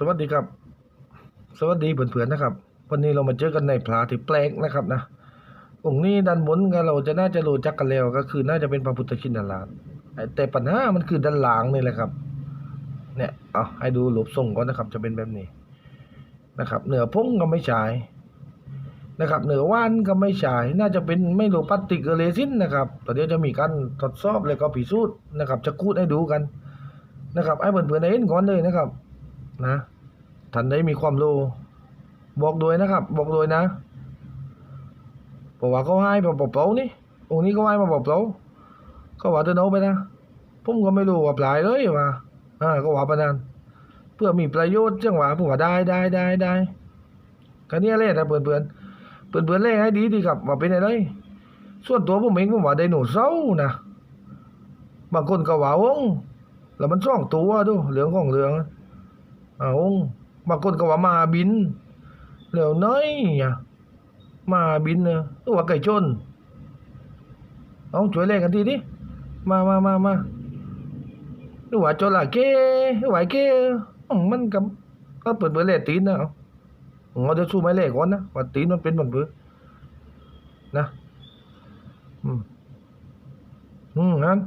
สวัสดีครับ สวัสดีเพื่อนๆนะครับ วันนี้เรามาเจอกันในพลาที่แปลกนะครับนะองค์นี้ด้านบนกันเราจะน่าจะรู้จักกันแล้วก็คือน่าจะเป็นพระพุทธชินราชแต่ปัญหามันคือด้านหลังนี่แหละครับ เนี่ยเอาให้ดูรูปทรงก่อนนะครับ จะเป็นแบบนี้นะครับ เหนือพุ่งก็ไม่ฉายนะครับ เหนือว่านก็ไม่ฉายน่าจะเป็นไม่รู้พลาสติกเรซินนะครับแต่เดี๋ยวจะมีการทดสอบแล้วก็พิสูจน์นะครับ จะคูดให้ดูกันนะครับให้เพื่อนๆได้เห็นก่อนเลยนะครับ นะท่านได้มีความรู้บอกโดวยนะครับ บอกโดวยนะบอกว่าเขาให้มาเปล่าๆนี่องค์นี้เขาให้มาเปล่าๆเขาว่าจะโน้ไปนะผมก็ไม่รู้ว่าปลายเลยว่าอ่าก็ว่าประนันเพื่อมีประโยชน์จังหวะผมว่าได้ได้ได้ได้ก็เนี่ยแหละนะเพื่อนเพื่อนเพื่อนเพื่อนๆเล่ให้ดีดีครับว่าเป็นอะไรส่วนตัวผมเองผมว่าไดโนเสาร์นะบางคนก็ว่าองแล้วมันซ่องตัวดูเหลืองของเหลือง เอาบางคนก็ว่ามาบิน แล้วน้อยอะมาบินเนอะตัวว่าไก่ชนเอาช่วยเล่นกันทีดิมามามามาหรือว่าจระเข้หรือว่าเก้อืมมันกับก็เปิดเบอร์เล่ตีนนะเอาเอาเดี๋ยวสู้ไม่เล่ก่อนนะว่าตีนมันเป็นแบบเบอร์นะ อืมอืมงั้น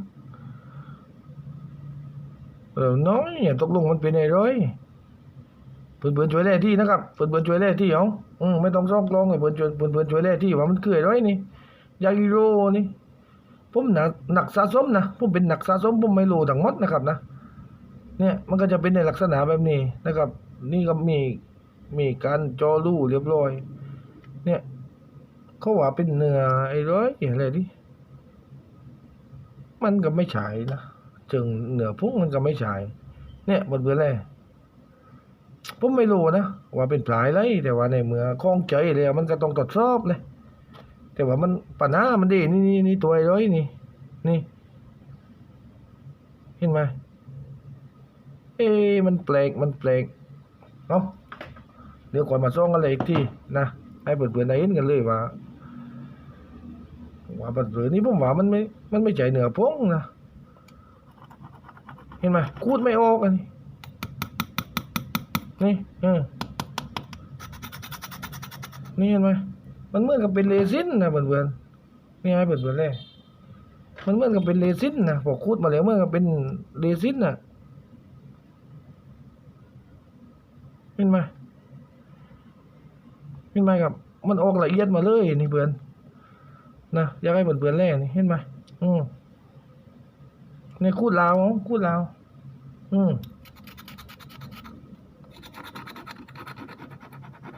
เออน้อยอะตกลงมันเป็นไงร้อย เพื่อนเพื่อนช่วยแล่ที่นะครับเพื่อนเพื่อนช่วยแล่ที่เอาอืมไม่ต้องซอกลองเลยเพื่อนช่วยเพื่อนเพื่อนช่วยแล่ที่ว่ามันคืออะไรนี่ยากิโรนี่ผมหนักหนักสะสมนะผมเป็นหนักสะสมผมไม่รู้ทั้งหมดนะครับนะเนี่ยมันก็จะเป็นในลักษณะแบบนี้นะครับ นี่ก็มีมีการจอรูเรียบร้อย เนี่ยเขาว่าเป็นเนื้อไอ้ร้อยอะไรดิมันก็ไม่ฉายนะจึงเนื้อพุ่งมันก็ไม่ฉาย เนี่ยบนเบือแล่ ผมไม่รู้นะว่าเป็นปลายไรแต่ว่าในเมื่อคล้องใจแล้วมันก็ต้องตรวจสอบเลยแต่ว่ามันปัญหามันดีนี่นี่นี่ตัวไอ้ร้อยนี่ นี่ เห็นไหมเอ๊มันแปลกมันแปลกเนาะเดี๋ยวก่อนมาซ่องกันเลยอีกทีนะให้เปิดเปิดๆได้เห็นกันเลยว่าว่าเปิดเปิดนี่ผมว่ามันไม่มันไม่ใจเหนือพงนะเห็นไหมคูดไม่ออกอันนี้ นี่เออนี่เห็นไหมมันเหมือนกับเป็นเรซินนะเพื่อนๆนี่ให้เพื่อนๆเลยมันเหมือนกับเป็นเรซินนะพอคูดมาแล้วเหมือนกับเป็นเรซินนะเห็นไหมเห็นไหมครับ มันออกละเอียดมาเลยนี่เพื่อนนะอยากให้เพื่อนๆแล่นี่เห็นไหมอืมนี่คูดลาวคูดลาวอืม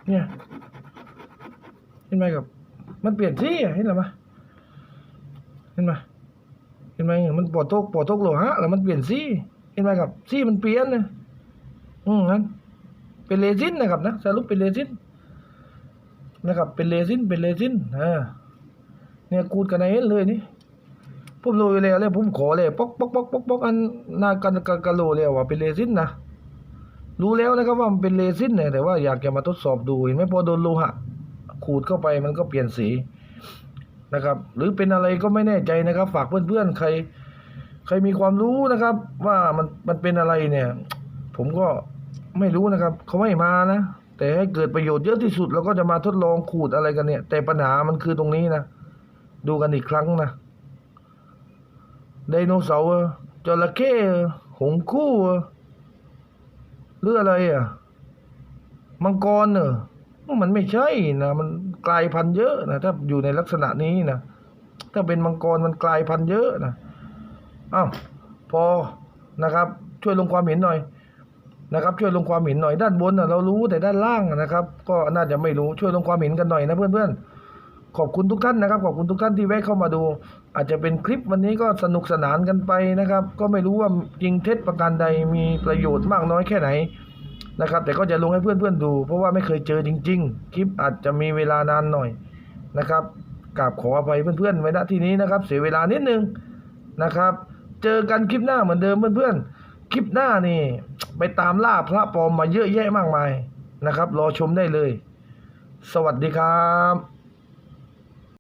เนี่ยเห็นไหมครับ มันเปลี่ยนที่เห็นหรือไหมเห็นไหมเห็นไหมมันปอดทกปอดทกโลหะแล้วมันเปลี่ยนสีเห็นไหมครับสีมันเปลี่ยนนะอืมงั้นเป็นเรซินนะครับนะสรุปเป็นเรซินนะครับ เป็นเรซินเป็นเรซินอ่าเนี่ยกูดกันไหนเห็นเลยนี่ผมรู้อยู่แล้วเลยผมขอเลยป๊อกป๊อกป๊อกป๊อกป๊อกอันหนากันกันกันโลเลยว่าเป็นเรซินนะ รู้แล้วนะครับว่ามันเป็นเรซินเนี่ยแต่ว่าอยากจะมาทดสอบดูเห็นไหมพอโดนโลหะขูดเข้าไปมันก็เปลี่ยนสีนะครับ หรือเป็นอะไรก็ไม่แน่ใจนะครับ ฝากเพื่อนๆใคร ใครมีความรู้นะครับ ว่ามันมันเป็นอะไรเนี่ย ผมก็ไม่รู้นะครับเขาไม่มานะแต่ให้เกิดประโยชน์เยอะที่สุดเราก็จะมาทดลองขูดอะไรกันเนี่ย แต่ปัญหามันคือตรงนี้นะดูกันอีกครั้งนะไดโนเสาร์จระเข้หงคู่ หรืออะไรอะมังกรเนอะมันไม่ใช่นะมันกลายพันธุ์เยอะนะถ้าอยู่ในลักษณะนี้นะถ้าเป็นมังกรมันกลายพันธุ์เยอะนะอ้าวพอนะครับ ช่วยลงความเห็นหน่อยนะครับ ช่วยลงความเห็นหน่อยด้านบนนะเรารู้แต่ด้านล่างนะครับ ก็น่าจะไม่รู้ช่วยลงความเห็นกันหน่อยนะเพื่อนๆ ขอบคุณทุกท่านนะครับ ขอบคุณทุกท่านที่แวะเข้ามาดู อาจจะเป็นคลิปวันนี้ก็สนุกสนานกันไปนะครับ ก็ไม่รู้ว่าจริงเท็จประการใดมีประโยชน์มากน้อยแค่ไหนนะครับ แต่ก็จะลงให้เพื่อนๆดู เพราะว่าไม่เคยเจอจริง ๆ คลิปอาจจะมีเวลานานหน่อยนะครับกราบขออภัยเพื่อนๆไว้ณที่นี้นะครับ เสียเวลานิดนึงนะครับ เจอกันคลิปหน้าเหมือนเดิมเพื่อนๆคลิปหน้านี่ ไปตามล่าพระปลอมมาเยอะแยะมากมายนะครับ รอชมได้เลย สวัสดีครับ